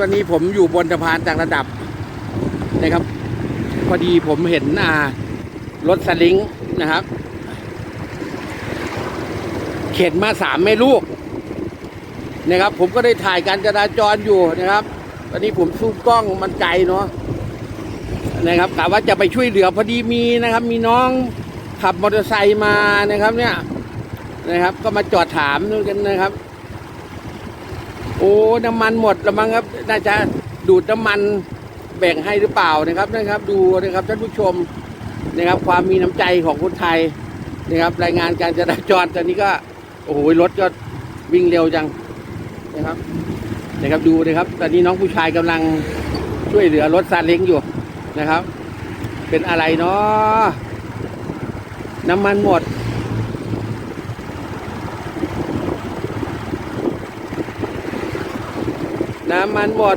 วันนี้ผมอยู่บนสะพานต่างระดับนะครับ พอดีผมเห็นอ่ารถสลิงนะครับ เข็นมาสามแม่ลูกนะครับ ผมก็ได้ถ่ายการจราจรอยู่นะครับ ตอนนี้ผมซูมกล้องมันไกลเนาะนะครับกะว่าจะไปช่วยเหลือพอดีมีนะครับ มีน้องขับมอเตอร์ไซค์มานะครับ เนี่ยนะครับ ก็มาจอดถามนู่นกันนะครับ โอ้น้ำมันหมดแล้วมั้งครับ น่าจะดูดน้ำมันแบ่งให้หรือเปล่านะครับนะครับ ดูนะครับท่านผู้ชมนะครับ ความมีน้ำใจของคนไทยนะครับ รายงานการจราจรตอนนี้ก็โอ้โหรถก็วิ่งเร็วจังนะครับนะครับดูนะครับ ตอนนี้น้องผู้ชายกำลังช่วยเหลือรถซาเล้งอยู่นะครับ เป็นอะไรเนาะน้ำมันหมด น้ำมันหมด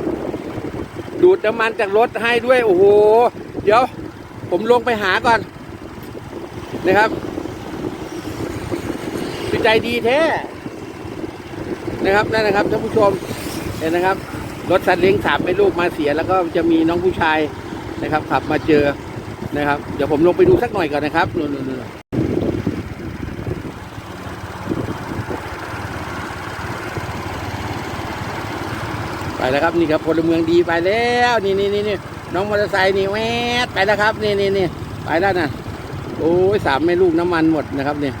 ดูดน้ำมันจากรถให้ด้วย โอ้โห เดี๋ยว ผมลงไปหาก่อน นะครับใจดีแท้ นะครับนั่นนะครับท่านผู้ชมเห็นนะครับ รถสัตว์เลี้ยงสามไม่ลูกมาเสีย แล้วก็จะมีน้องผู้ชายนะครับ ขับมาเจอนะครับ เดี๋ยวผมลงไปดูสักหน่อยก่อนนะครับนู่นๆ ไปแล้วครับนี่ครับพลเมืองดีไปแล้วนี่นี่นี่นี่น้องมอเตอร์ไซค์นี่แวดไปแล้วครับนี่นี่นี่ไปแล้วนะโอ้ยสามไม่ลูกน้ำมันหมดนะครับเนี่ย